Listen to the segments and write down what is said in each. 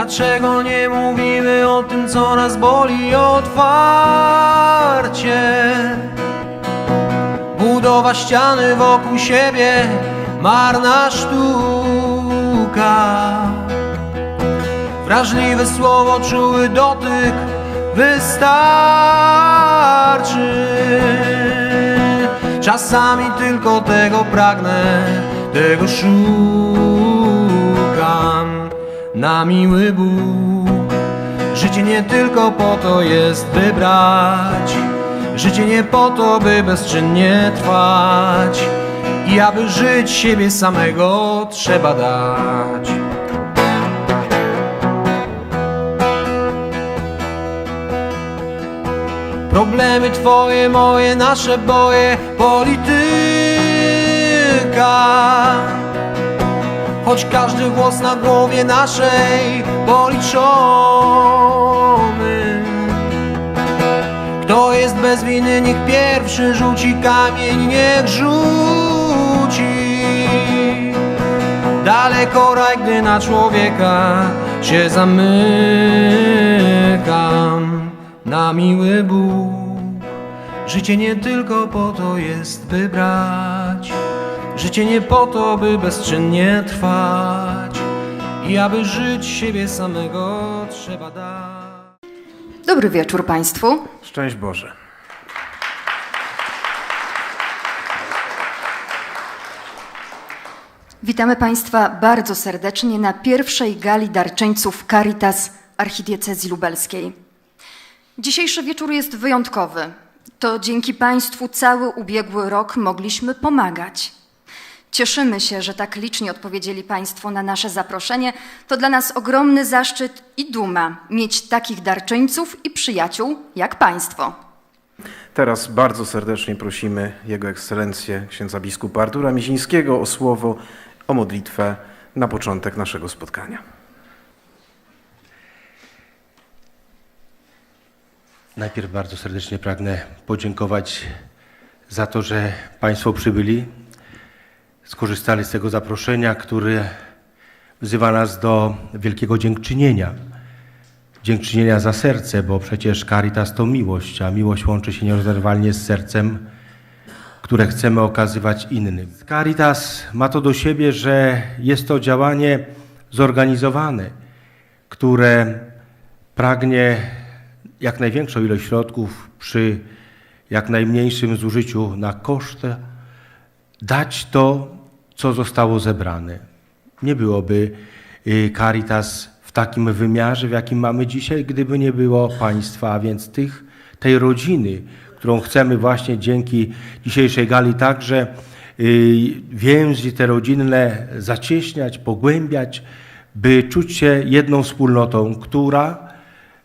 Dlaczego nie mówimy o tym, co nas boli otwarcie? Budowa ściany wokół siebie, marna sztuka. Wrażliwe słowo, czuły dotyk wystarczy. Czasami tylko tego pragnę, tego szukam na miły Bóg. Życie nie tylko po to jest, by brać. Życie nie po to, by bezczynnie trwać. I aby żyć siebie samego trzeba dać. Problemy twoje, moje, nasze boje, polityka. Choć każdy głos na głowie naszej policzony. Kto jest bez winy, niech pierwszy rzuci kamień, niech rzuci. Daleko raj, gdy na człowieka się zamykam na miły Bóg. Życie nie tylko po to jest, by brać. Życie nie po to, by bezczynnie trwać. I aby żyć siebie samego trzeba dać. Dobry wieczór Państwu. Szczęść Boże. Witamy Państwa bardzo serdecznie na pierwszej gali darczyńców Caritas Archidiecezji Lubelskiej. Dzisiejszy wieczór jest wyjątkowy. To dzięki Państwu cały ubiegły rok mogliśmy pomagać. Cieszymy się, że tak licznie odpowiedzieli Państwo na nasze zaproszenie. To dla nas ogromny zaszczyt i duma mieć takich darczyńców i przyjaciół jak Państwo. Teraz bardzo serdecznie prosimy Jego Ekscelencję księdza biskupa Artura Mizińskiego o słowo, o modlitwę na początek naszego spotkania. Najpierw bardzo serdecznie pragnę podziękować za to, że Państwo przybyli, skorzystali z tego zaproszenia, które wzywa nas do wielkiego dziękczynienia. Dziękczynienia za serce, bo przecież Caritas to miłość, a miłość łączy się nierozerwalnie z sercem, które chcemy okazywać innym. Caritas ma to do siebie, że jest to działanie zorganizowane, które pragnie jak największą ilość środków przy jak najmniejszym zużyciu na koszt dać to, co zostało zebrane. Nie byłoby y, Caritas w takim wymiarze, w jakim mamy dzisiaj, gdyby nie było państwa, a więc tych, tej rodziny, którą chcemy właśnie dzięki dzisiejszej gali także y, więzi te rodzinne zacieśniać, pogłębiać, by czuć się jedną wspólnotą, która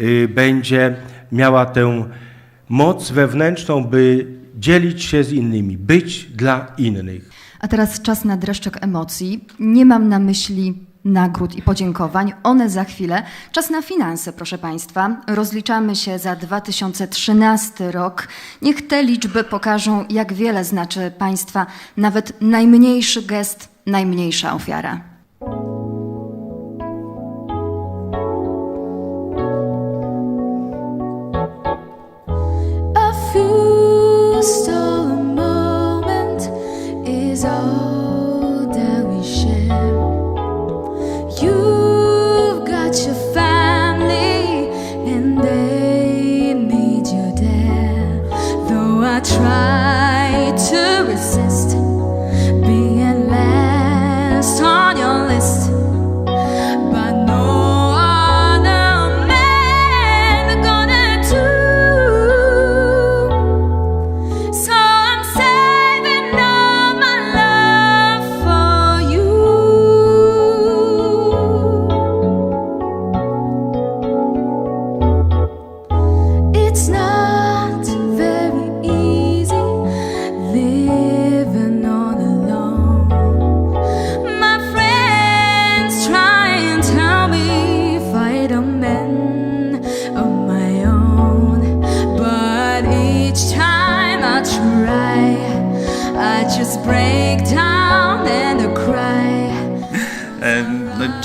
y, będzie miała tę moc wewnętrzną, by dzielić się z innymi, być dla innych. A teraz czas na dreszczek emocji. Nie mam na myśli nagród i podziękowań, one za chwilę. Czas na finanse, proszę Państwa. Rozliczamy się za 2013 rok. Niech te liczby pokażą, jak wiele znaczy Państwa nawet najmniejszy gest, najmniejsza ofiara.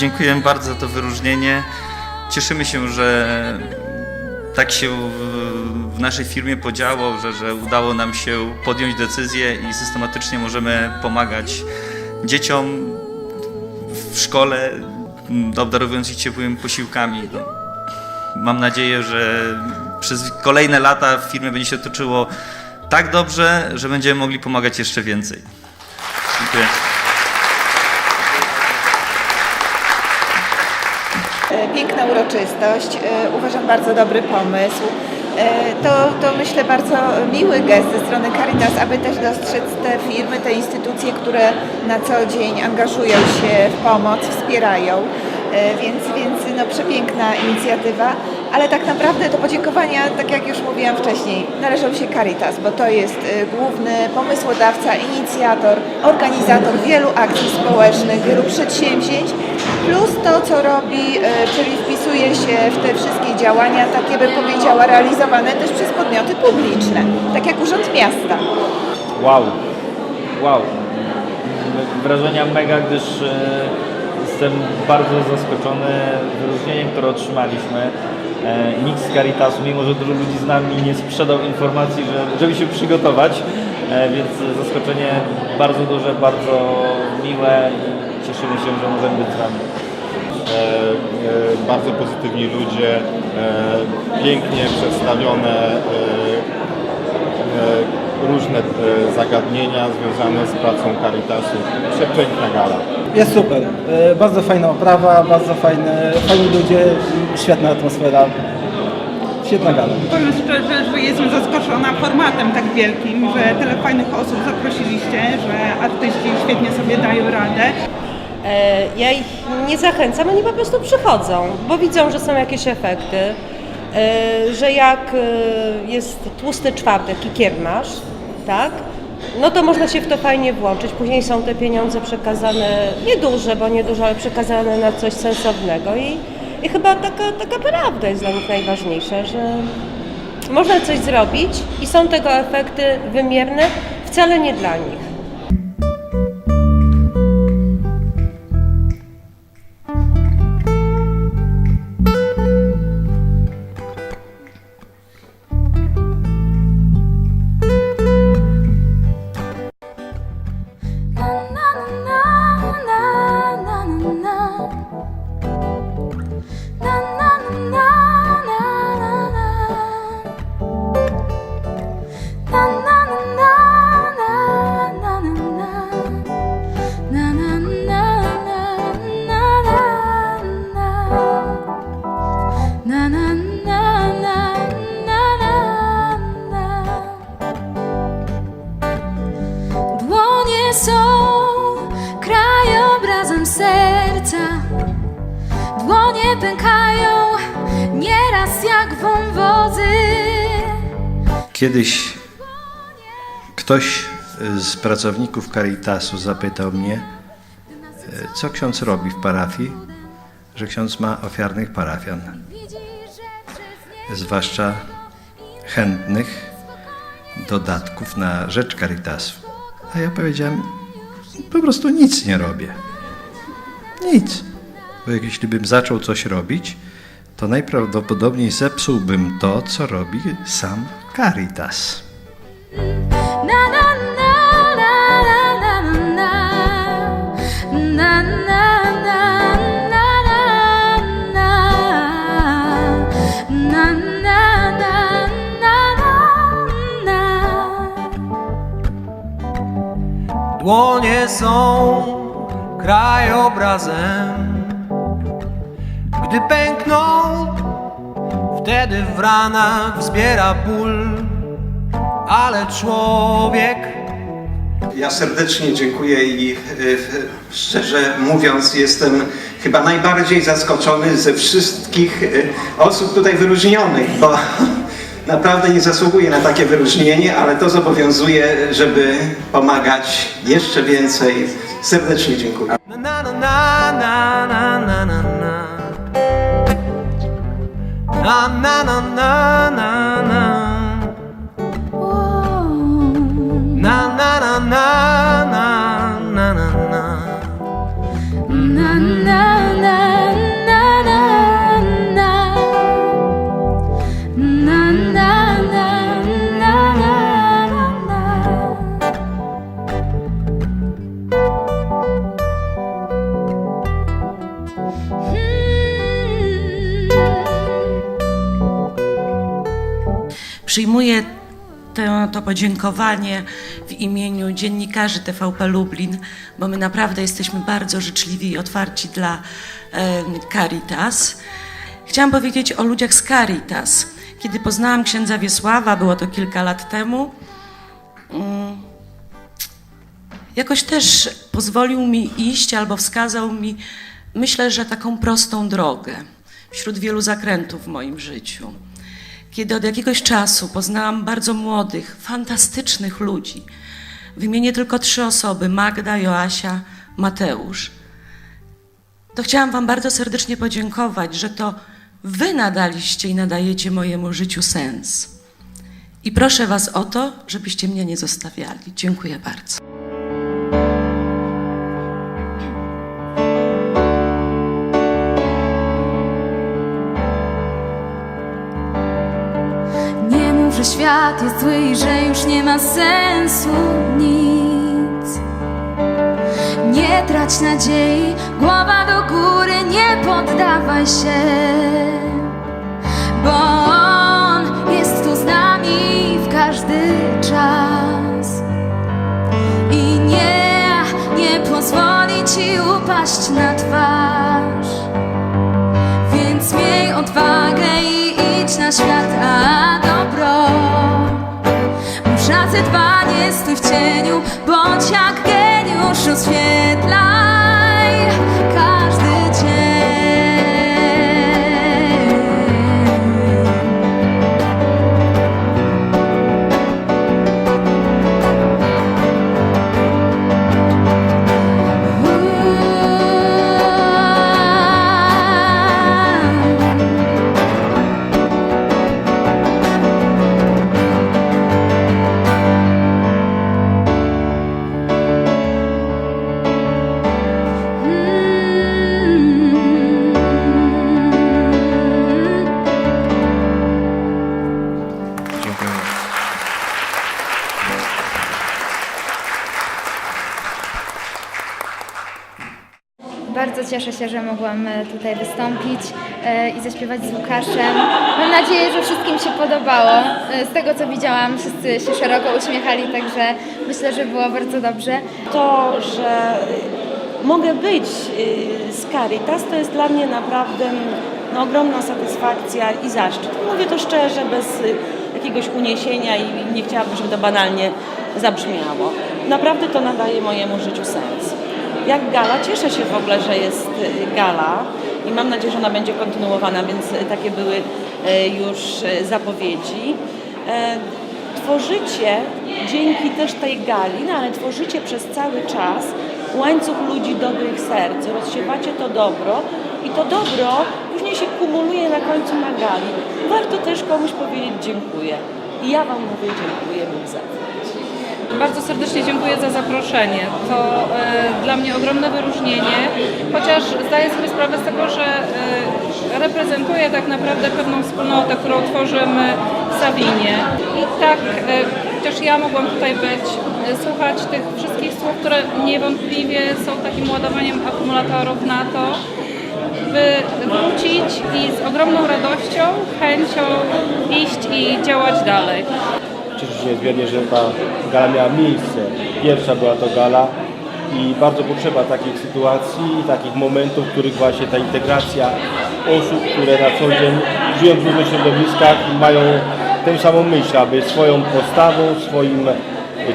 Dziękuję bardzo za to wyróżnienie. cieszymy się, że tak się w, naszej firmie podziało, że, że udało nam się podjąć decyzję i systematycznie możemy pomagać dzieciom w szkole, obdarowując ich ciepłymi posiłkami. No, Mam nadzieję, że przez kolejne lata w firmie będzie się toczyło tak dobrze, że będziemy mogli pomagać jeszcze więcej. Dziękuję. Uroczystość, e, uważam bardzo dobry pomysł. E, To, to myślę bardzo miły gest ze strony Caritas, aby też dostrzec te firmy, te instytucje, które na co dzień angażują się w pomoc, wspierają. E, Więc, więc no, przepiękna inicjatywa, ale tak naprawdę to podziękowania, tak jak już mówiłam wcześniej, należą się Caritas, bo to jest e, główny pomysłodawca, inicjator, organizator wielu akcji społecznych, wielu przedsięwzięć, plus to, co robi, e, czyli wpisuje się w te wszystkie działania, takie bym powiedziała, realizowane też przez podmioty publiczne, tak jak Urząd Miasta. Wow, wow. Wrażenia mega, gdyż e, jestem bardzo zaskoczony wyróżnieniem, które otrzymaliśmy. E, Nikt z Caritasu, mimo że dużo ludzi z nami nie sprzedał informacji, że, żeby się przygotować, e, więc zaskoczenie bardzo duże, bardzo miłe i cieszymy się, że możemy być z Wami. e, e, bardzo pozytywni ludzie, e, pięknie przedstawione e, e, różne e, zagadnienia związane z pracą Caritasu. Przepiękna gala. Jest super. E, Bardzo fajna oprawa, bardzo fajne, fajni ludzie, świetna atmosfera. Świetna gala. Powiem szczerze, że jestem zaskoczona formatem tak wielkim, że tyle fajnych osób zaprosiliście, że artyści świetnie sobie dają radę. E, Ja ich nie zachęcam, oni po prostu przychodzą, bo widzą, że są jakieś efekty, że jak e, jest tłusty czwartek i kiermasz, tak, no to można się w to fajnie włączyć. Później są te pieniądze przekazane, nieduże, bo nieduże, ale przekazane na coś sensownego i, i chyba taka, taka prawda jest dla nich najważniejsza, że można coś zrobić i są tego efekty wymierne, wcale nie dla nich. Kiedyś ktoś z pracowników Caritasu zapytał mnie, e, co ksiądz robi w parafii, że ksiądz ma ofiarnych parafian, zwłaszcza chętnych dodatków na rzecz Caritasu. A ja powiedziałem, po prostu nic nie robię. Nic. Bo jeśli bym zaczął coś robić, to najprawdopodobniej zepsułbym to, co robi sam Caritas. Na, na. Dłonie są krajobrazem, gdy pękną wtedy w ranach wzbiera ból, ale człowiek Ja serdecznie dziękuję i e, szczerze mówiąc jestem chyba najbardziej zaskoczony ze wszystkich e, osób tutaj wyróżnionych, bo naprawdę nie zasługuję na takie wyróżnienie, ale to zobowiązuje, żeby pomagać jeszcze więcej. Serdecznie dziękuję. na na na na na na 나나나나나 podziękowanie w imieniu dziennikarzy TVP Lublin, bo my naprawdę jesteśmy bardzo życzliwi i otwarci dla Caritas. Chciałam powiedzieć o ludziach z Caritas. Kiedy poznałam księdza Wiesława, było to kilka lat temu, mm, jakoś też pozwolił mi iść albo wskazał mi, myślę, że taką prostą drogę wśród wielu zakrętów w moim życiu. Kiedy od jakiegoś czasu poznałam bardzo młodych, fantastycznych ludzi, wymienię tylko trzy osoby: Magda, Joasia, Mateusz. To chciałam Wam bardzo serdecznie podziękować, że to Wy nadaliście i nadajecie mojemu życiu sens. I proszę Was o to, żebyście mnie nie zostawiali. Dziękuję bardzo. Świat jest zły i że już nie ma sensu nic. Nie trać nadziei, głowa do góry, nie poddawaj się, bo On jest tu z nami w każdy czas. I nie, nie pozwoli ci upaść na twarz. Więc miej odwagę i idź na świat, a dobro Musza dbanie, stój w cieniu, bądź jak geniusz, oświetlaj cieszę się, że mogłam e, tutaj wystąpić e, i zaśpiewać z Łukaszem. Mam nadzieję, że wszystkim się podobało. E, Z tego co widziałam, wszyscy się szeroko uśmiechali, także myślę, że było bardzo dobrze. To, że mogę być y, z Caritas, to jest dla mnie naprawdę no, ogromna satysfakcja i zaszczyt. Mówię to szczerze, bez y, jakiegoś uniesienia i nie chciałabym, żeby to banalnie zabrzmiało. Naprawdę to nadaje mojemu życiu sens. Jak gala, cieszę się w ogóle, że jest y, gala i mam nadzieję, że ona będzie kontynuowana, więc y, takie były y, już zapowiedzi. E, Tworzycie dzięki też tej gali, no ale tworzycie przez cały czas łańcuch ludzi dobrych serc, rozsiewacie to dobro i to dobro później się kumuluje na końcu na gali. Warto też komuś powiedzieć dziękuję. I ja Wam mówię dziękuję, Bóg. Bardzo serdecznie dziękuję za zaproszenie. To e, dla mnie ogromne wyróżnienie, chociaż zdaję sobie sprawę z tego, że e, reprezentuję tak naprawdę pewną wspólnotę, którą tworzymy w Sawinie. I tak, e, chociaż ja mogłam tutaj być, e, słuchać tych wszystkich słów, które niewątpliwie są takim ładowaniem akumulatorów na to, by wrócić i z ogromną radością, chęcią iść i działać dalej. Cieszę się niezmiernie, że ta gala miała miejsce. Pierwsza była to gala i bardzo potrzeba takich sytuacji, takich momentów, w których właśnie ta integracja osób, które na co dzień żyją w różnych środowiskach i mają tę samą myśl, aby swoją postawą, swoim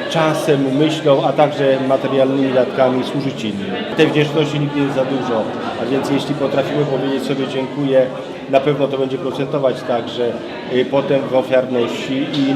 czasem, myślą, a także materialnymi datkami służyć innym. Tej wdzięczności nigdy jest za dużo, a więc jeśli potrafimy powiedzieć sobie dziękuję, na pewno to będzie procentować także y, potem w ofiarności i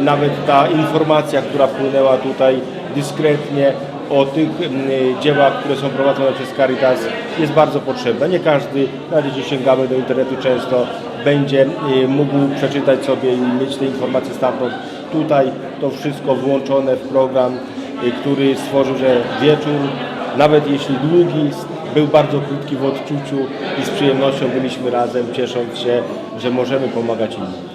nawet ta informacja, która płynęła tutaj dyskretnie o tych y, dziełach, które są prowadzone przez Caritas jest bardzo potrzebna. Nie każdy, nawet jeśli sięgamy do internetu często, będzie y, mógł przeczytać sobie i mieć te informacje stamtąd. Tutaj to wszystko włączone w program, y, który stworzył, że wieczór, nawet jeśli długi, był bardzo krótki w odczuciu i z przyjemnością byliśmy razem, ciesząc się, że możemy pomagać innym.